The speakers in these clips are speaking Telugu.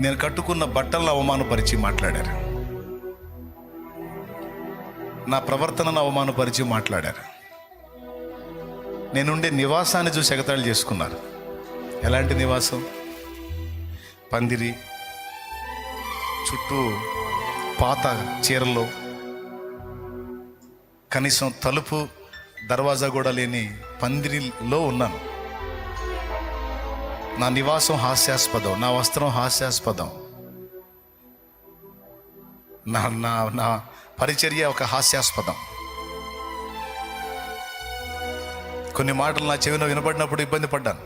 నేను కట్టుకున్న బట్టలను అవమానపరిచి మాట్లాడారు. నా ప్రవర్తనను అవమానపరిచి మాట్లాడారు. నేనుండే నివాసాన్ని చూసి ఎగతాళి చేసుకున్నారు. ఎలాంటి నివాసం? పందిరి చుట్టూ పాత చీరలు కనీసం తలుపు దర్వాజా కూడా లేని పందిరిలో ఉన్నాను. నా నివాసం హాస్యాస్పదం నా వస్త్రం హాస్యాస్పదం. నా నా నా పరిచర్య ఒక హాస్యాస్పదం. కొన్ని మాటలు నా చెవిలో వినపడినప్పుడు ఇబ్బంది పడ్డాను.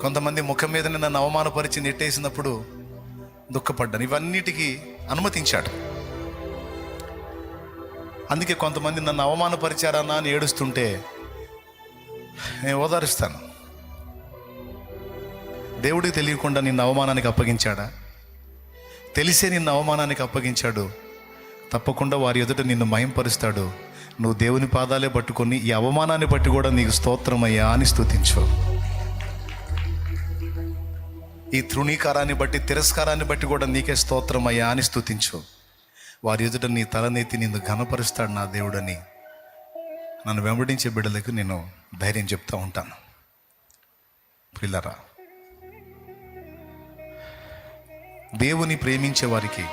కొంతమంది ముఖం మీదనే నన్ను అవమానపరిచి నెట్టేసినప్పుడు దుఃఖపడ్డాను. ఇవన్నిటికీ అనుమతించాడు. అందుకే కొంతమంది నన్ను అవమానపరిచారన్నా అని ఏడుస్తుంటే నేను ఓదారుస్తాను. దేవుడికి తెలియకుండా నిన్ను అవమానానికి అప్పగించాడా? తెలిసే నిన్ను అవమానానికి అప్పగించాడు. తప్పకుండా వారి ఎదుట నిన్ను మయంపరుస్తాడు. నువ్వు దేవుని పాదాలే పట్టుకొని ఈ అవమానాన్ని బట్టి కూడా నీకు స్తోత్రమయ్యా అని స్థుతించు ఈ తృణీకారాన్ని బట్టి తిరస్కారాన్ని బట్టి కూడా నీకే స్తోత్రమయ్యా అని స్థుతించు వారి ఎదుట నీ తలనెత్తి నిన్ను ఘనపరుస్తాడు నా దేవుడని. నన్ను వెంబడించే బిడ్డలకు నేను ధైర్యం చెప్తూ ఉంటాను. పిల్లరా దేవుని ప్రేమించే వారికి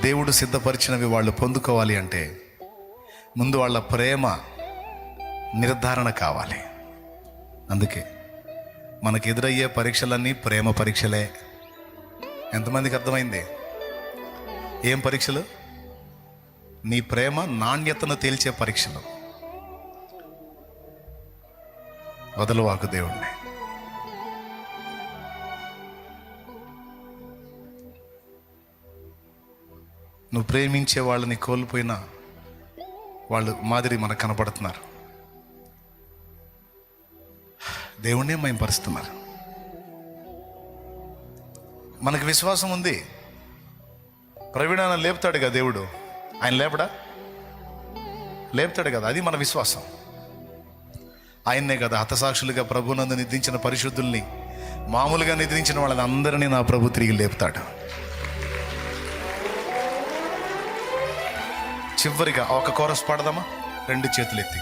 దేవుడు సిద్ధపరిచినవి వాళ్ళు పొందుకోవాలి అంటే ముందు వాళ్ళ ప్రేమ నిర్ధారణ కావాలి. అందుకే మనకు ఎదురయ్యే పరీక్షలన్నీ ప్రేమ పరీక్షలే. ఎంతమందికి అర్థమైంది? ఏం పరీక్షలు? నీ ప్రేమ నాణ్యతను తేల్చే పరీక్షలు. వదలవాకు దేవుణ్ణి. నువ్వు ప్రేమించే వాళ్ళని కోల్పోయినా వాళ్ళు మాదిరి మనకు కనపడుతున్నారు. దేవుణ్ణే మయంపరుస్తున్నారు మనకు విశ్వాసం ఉంది. ప్రవీణాన్ని లేపుతాడు కదా దేవుడు. ఆయన లేపడా? లేపుతాడు కదా. అది మన విశ్వాసం. ఆయన్నే కదా హతసాక్షులుగా ప్రభునందు నిద్రించిన పరిశుద్ధుల్ని మామూలుగా నిద్రించిన వాళ్ళని అందరినీ నా ప్రభు తిరిగి లేపుతాడు. చివరిగా ఒక కోరస్ పాడదామా రెండు చేతులు ఎత్తి